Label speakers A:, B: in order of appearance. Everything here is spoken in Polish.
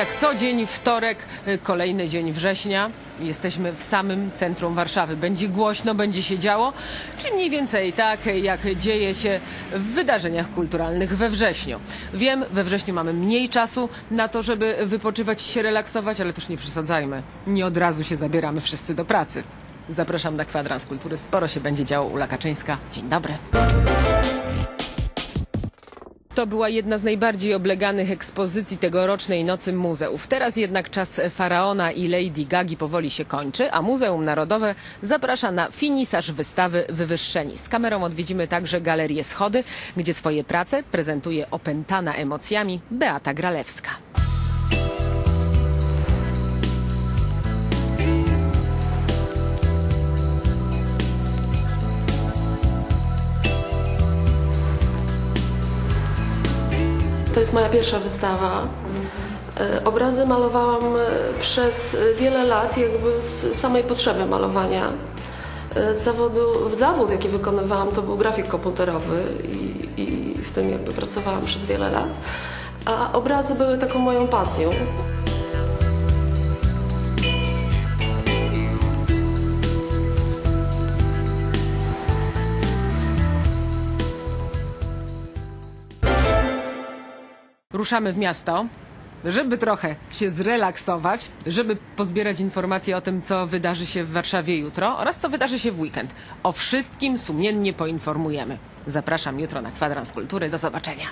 A: Jak co dzień, wtorek, y, kolejny dzień września. Jesteśmy w samym centrum Warszawy. Będzie głośno, będzie się działo, czy mniej więcej tak, jak dzieje się w wydarzeniach kulturalnych we wrześniu. Wiem, we wrześniu mamy mniej czasu na to, żeby wypoczywać się, relaksować, ale też nie przesadzajmy. Nie od razu się zabieramy wszyscy do pracy. Zapraszam na kwadrans kultury. Sporo się będzie działo u Lakaczyńska. Dzień dobry. To była jedna z najbardziej obleganych ekspozycji tegorocznej Nocy Muzeów. Teraz jednak czas Faraona i Lady Gagi powoli się kończy, a Muzeum Narodowe zaprasza na finisaż wystawy Wywyższeni. Z kamerą odwiedzimy także Galerię Schody, gdzie swoje prace prezentuje opętana emocjami Beata Gralewska.
B: To jest moja pierwsza wystawa. E, Obrazy malowałam e, przez wiele lat, jakby z samej potrzeby malowania. E, zawodu, zawód, jaki wykonywałam, to był grafik komputerowy i, i w tym jakby pracowałam przez wiele lat. A obrazy były taką moją pasją.
A: Ruszamy w miasto, żeby trochę się zrelaksować, żeby pozbierać informacje o tym, co wydarzy się w Warszawie jutro oraz co wydarzy się w weekend. O wszystkim sumiennie poinformujemy. Zapraszam jutro na kwadrans kultury. Do zobaczenia.